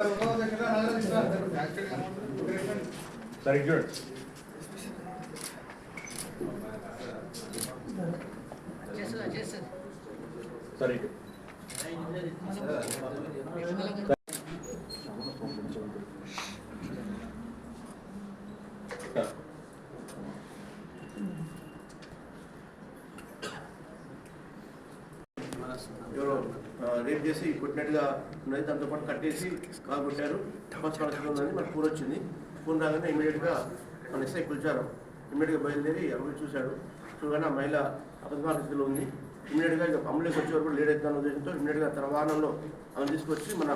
Very good. Very good. Your Honor. Rape చేసి కొట్టినట్టుగా ఉన్నది. దాంతో పాటు కట్టేసి కాలు కొట్టారు. హాస్పిటల్ ఉందని మనకు ఫోన్ వచ్చింది. ఫోన్ రాగానే ఇమీడియట్గా మన ఎస్ఐ పిలిచారు. ఇమీడియట్గా బయలుదేరి అక్కడ చూశాడు. చూడగానే ఆ మహిళ అపస్మార స్థితిలో ఉంది. ఇమీడియట్గా ఇక అమ్ములకి వచ్చే వరకు లేట్ అవుతున్న ఉద్దేశంతో ఇమీడియట్గా తన వాహనంలో ఆమె తీసుకొచ్చి మన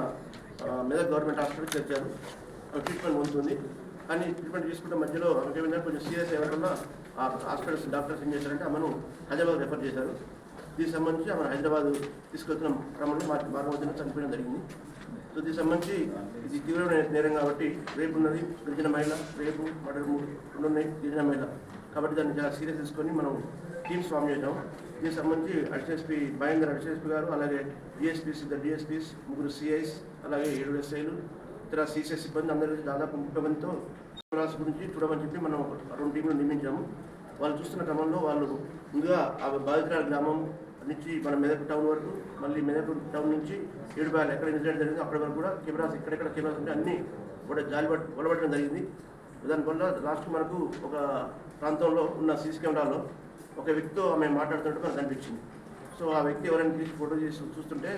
మెదక్ గవర్నమెంట్ హాస్పిటల్కి తెచ్చారు ట్రీట్మెంట్ పొందుతుంది. కానీ ట్రీట్మెంట్ తీసుకుంటే మధ్యలో ఆమెకి కొంచెం సీరియస్ అయ్యడం ఆ హాస్పిటల్స్ డాక్టర్స్ ఏం చేశారంటే ఆమెను హైదరాబాద్ రెఫర్ చేశారు. దీనికి సంబంధించి ఆమె హైదరాబాద్ తీసుకొచ్చిన క్రమంలో మా మార్గమధ్యలో చనిపోయడం జరిగింది. సో దీనికి సంబంధించి ఇది తీవ్రమైన నేరం కాబట్టి రేపు ఉన్నది గిరిజన మహిళ రేపు మర్డర్ మూడు రెండు ఉన్నాయి గిరిజన మహిళ. కాబట్టి దాన్ని చాలా సీరియస్ తీసుకొని మనం టీమ్స్ ఫామ్ చేద్దాం. దీనికి సంబంధించి అడిషనల్ భయంకర అడిషనల్ గారు అలాగే డిఎస్పీస్ ఇద్దరు డిఎస్పీస్ ముగ్గురు సిఐస్ అలాగే ఏడు ఎస్ఐలు ఇతర సీసీఎస్ సిబ్బంది అందరూ దాదాపు ముప్పై మందితో గురించి చూడమని చెప్పి మనం ఒక రెండు టీంలు నియమించాము. వాళ్ళు చూస్తున్న క్రమంలో వాళ్ళు ముందుగా ఆ బాధితురాల గ్రామం నుంచి మన మెదక్ టౌన్ వరకు మళ్ళీ మెదక్ టౌన్ నుంచి ఏడుపాయలు ఎక్కడ ఇన్సిడెంట్ జరిగింది అక్కడి వరకు కూడా కెమెరాస్ ఎక్కడెక్కడ కెమెరాస్ ఉంటే అన్ని కూడా జాలి పట్ జరిగింది. దానివల్ల లాస్ట్ మనకు ఒక ప్రాంతంలో ఉన్న సీసీ కెమెరాలో ఒక వ్యక్తితో ఆమె మాట్లాడుతున్నట్టు మనకు కనిపించింది సో ఆ వ్యక్తి ఎవరైనా తీసి ఫోటో చేసి చూస్తుంటే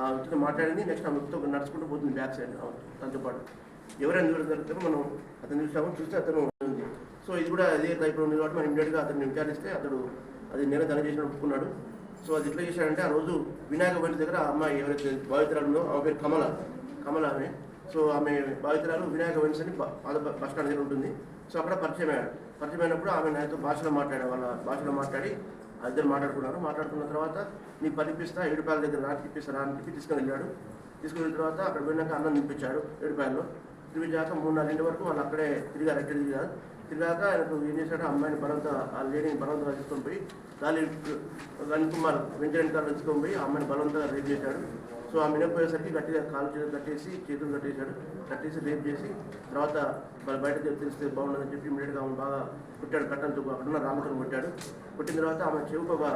ఆ వ్యక్తితో మాట్లాడింది నెక్స్ట్ ఆ వ్యక్తితో నడుచుకుంటూ పోతుంది బ్యాక్ సైడ్ దాంతో పాటు. ఎవరైనా దూరం జరుగుతారో మనం అతను చూసాము చూస్తే అతను ఉంది. సో ఇది కూడా అదే టైప్లో ఉంది కాబట్టి మనం ఇమీడియట్గా అతన్ని విచారిస్తే అతడు అది నేనే తన చేసిన ఒప్పుకున్నాడు. సో అది ఎట్లా చేశాడంటే ఆ రోజు వినాయక బలి దగ్గర అమ్మాయి ఎవరైతే బాధితురాలు ఉందో ఆమె పేరు కమల కమల ఆమె. సో ఆమె బాధితురాలు వినాయక వెన్స్ అని బస్ స్టాండ్ దగ్గర ఉంటుంది. సో అక్కడ పరిచయం అయ్యాడు. పరిచయం అయినప్పుడు ఆమె నాతో భాషలో మాట్లాడాడు వాళ్ళ భాషలో మాట్లాడి ఇద్దరు మాట్లాడుకున్నారు. మాట్లాడుకున్న తర్వాత నీకు పనిపిస్తా ఏడుపాయల దగ్గర రాని తిప్పిస్తా రాని తిప్పి తీసుకుని వెళ్ళాడు. తీసుకుని వెళ్ళిన తర్వాత అక్కడ పోయినాక అన్నం తినిపించాడు ఏడుపాయల్లో. తిరిగాక మూడు నాలుగింటి వరకు వాళ్ళు అక్కడే తిరిగారు ఎక్కడ తిరిగారు. తిరిగాక ఆయనకు ఏం చేశాడు? ఆ అమ్మాయిని బలవంత ఆ లేడీని బలవంతంగా తీసుకొని పోయి గాలి గన్ కుమార్ వెంకటరెడ్డి గారు తీసుకొని పోయి అమ్మాయిని బలవంతంగా రేపు చేశాడు. సో ఆమె వినకపోయేసరికి గట్టిగా కాలు చేతులు కట్టేసి చేతులు కట్టేశాడు. కట్టేసి రేపు చేసి తర్వాత వాళ్ళు బయట తెలిస్తే బాగుండదని చెప్పి ఇమీడియట్గా ఆమె బాగా కొట్టాడు కట్టంతో అక్కడ ఉన్న రామతో కొట్టాడు. కొట్టిన తర్వాత ఆమె చెవుకొక ఒక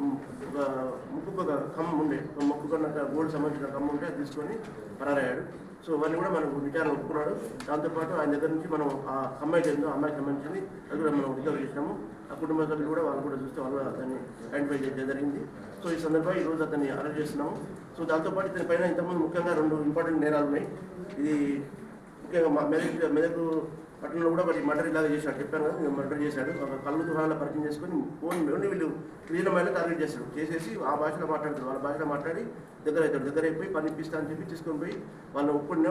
ఉమ్, ఒక ముక్కుకు ఒక కమ్మ ఉండే ఒక మొక్కుకున్న గోల్డ్ సంబంధించిన కమ్మ ఉంటే అది తీసుకొని పరారయ్యాడు. సో ఇవన్నీ కూడా మనకు నిజాన్ని ఒప్పుకున్నాడు. దాంతోపాటు ఆయన దగ్గర నుంచి మనం ఆ అమ్మాయి జరిగిందో ఆ అమ్మాయికి సంబంధించింది అది కూడా మనం రికవర్ చేసినాము ఆ కుటుంబ సభ్యులు కూడా వాళ్ళు కూడా చూస్తే వాళ్ళు అతన్ని ఐడెంటిఫై చేయడం జరిగింది. సో ఈ సందర్భంగా ఈ రోజు అతన్ని అరెస్ట్ చేస్తున్నాము. సో దాంతోపాటు ఇతని పైన ఇంతకుముందు ముఖ్యంగా రెండు ఇంపార్టెంట్ నేరాలు ఉన్నాయి. ఇది ముఖ్యంగా మా మెదక్ మెదక్ పట్టణంలో కూడా ఒకటి మర్డర్ ఇలాగా చేశాడు. చెప్పాను కదా మర్డర్ చేశాడు. ఒక కళ్ళు దుకాణాల పరిచయం చేసుకొని ఫోన్ ఓన్లీ వీళ్ళు క్లీనమైన టార్గెట్ చేస్తాడు చేసేసి ఆ భాషలో మాట్లాడతాడు వాళ్ళ భాషలో మాట్లాడి దగ్గర అవుతాడు దగ్గర అయిపోయి పని అని చెప్పి తీసుకొని పోయి వాళ్ళ ఒప్పుకున్న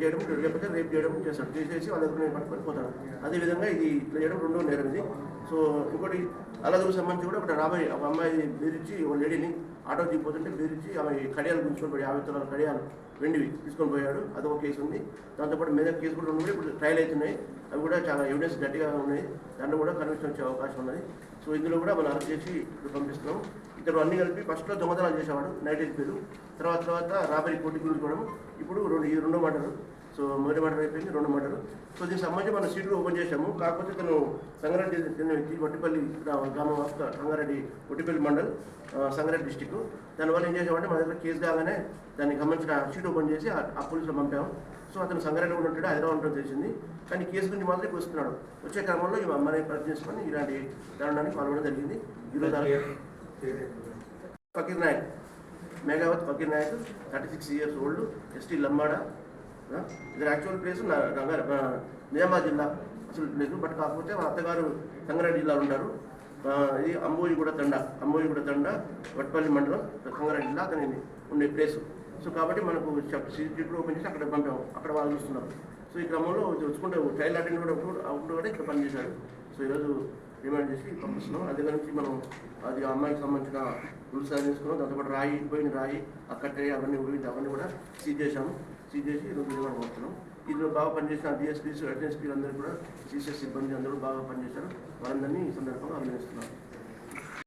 చేయడం లేకపోతే రేపు చేయడం చేస్తాడు చేసేసి వాళ్ళ దగ్గర పట్టుకొని పోతాడు. అదేవిధంగా ఇది ఇట్లా చేయడం రెండో నేరం ఇది. సో ఇంకోటి అలాగే సంబంధించి కూడా ఒకటి రాబోయే ఒక అమ్మాయి బెదిరించి ఒక లేడీని ఆటో దిగిపోతుంటే బెదిరించి ఆమె కడియాలు గుంచుకొని పోయి యాభై తులాల కడియాలు వెండివి తీసుకొని పోయాడు. అదొక కేసు ఉంది. దాంతోపాటు మీద కేసు కూడా ఉన్నాయి. ఇప్పుడు ట్రయల్ అవుతున్నాయి. అవి కూడా చాలా ఎవిడెన్స్ గట్టిగా ఉన్నాయి. దాంట్లో కూడా కన్విక్షన్ వచ్చే అవకాశం ఉన్నది. సో ఇందులో కూడా మనం అరెస్ట్ చేసి ఇప్పుడు పంపిస్తున్నాం. ఇతడు అన్ని కలిపి ఫస్ట్లో దొంగతనాలు చేసేవాడు. నైట్ పేరు. తర్వాత తర్వాత రాబరీ కోటి గురించుకోవడం ఇప్పుడు రెండు ఈ రెండో మాటలు. సో మొదటి మర్డర్ అయిపోయింది రెండు మర్డర్ సో దీనికి సంబంధించి మనం సీట్లు ఓపెన్ చేశాము. కాకపోతే తను సంగారెడ్డి చెందిన వ్యక్తి వట్టిపల్లి గ్రా- గ్రామం సంగారెడ్డి వట్టిపల్లి మండల్ సంగారెడ్డి డిస్టిక్ దానివల్ల ఏం చేసామంటే మన దగ్గర కేసు కాగానే దానికి సంబంధించిన షీట్ ఓపెన్ చేసి ఆ- పోలీసులో పంపాము. సో అతను సంగారెడ్డి కూడా ఉంటాడు హైదరాబాద్ ఉంటాడు తెలిసింది. కానీ కేసు గురించి మాత్రం ఇప్పుడు వస్తున్నాడు. వచ్చే క్రమంలో ఈ అమ్మాయిని పరిచయం చేసుకొని ఇలాంటి దారుణానికి పాల్గొనడం జరిగింది. ఈరోజు Fakir Nayak. Meghavath Fakir Nayak thirty six years old ST Lambada. ఆ, ఇది యాక్చువల్ ప్లేస్ నా- నిజామాబాద్ జిల్లా అసలు ప్లేస్ బట్ కాకపోతే మా అత్తగారు సంగారెడ్డి జిల్లాలో ఉంటారు ఇది అంబోజిగూడ తండ అంబోజిగూడ తండ వట్పల్లి మండలం సంగారెడ్డి జిల్లా అతని ఉండే ప్లేసు సో కాబట్టి మనకు సీసీటీవీ ఓపెన్ చేసి అక్కడ పంపాము. అక్కడ వాళ్ళు చూస్తున్నారు. సో ఈ క్రమంలో చూసుకుంటే చైల్డ్ అటెండ్ కూడా అప్పుడు అప్పుడు కూడా ఇక్కడ పనిచేశాడు సో ఈరోజు డిమాండ్ చేసి పంపిస్తున్నాం. అదే నుంచి మనం అది అమ్మాయికి సంబంధించిన రూల్స్ అన్ని తీసుకున్నాం దాంతోపాటు రాయి పోయిన రాయి అక్కడే అవన్నీ ఉడిగి అవన్నీ కూడా సీజ్ చేశాము. సీజ్ చేసి ఈరోజు డిమాండ్ పంపుతున్నాం ఇందులో బాగా పనిచేసిన డిఎస్పీస్ ఎస్పీలు అందరూ కూడా సీసీఎస్ సిబ్బంది అందరూ బాగా పనిచేశారు. వారందరినీ ఈ సందర్భంగా అభినందిస్తున్నాం.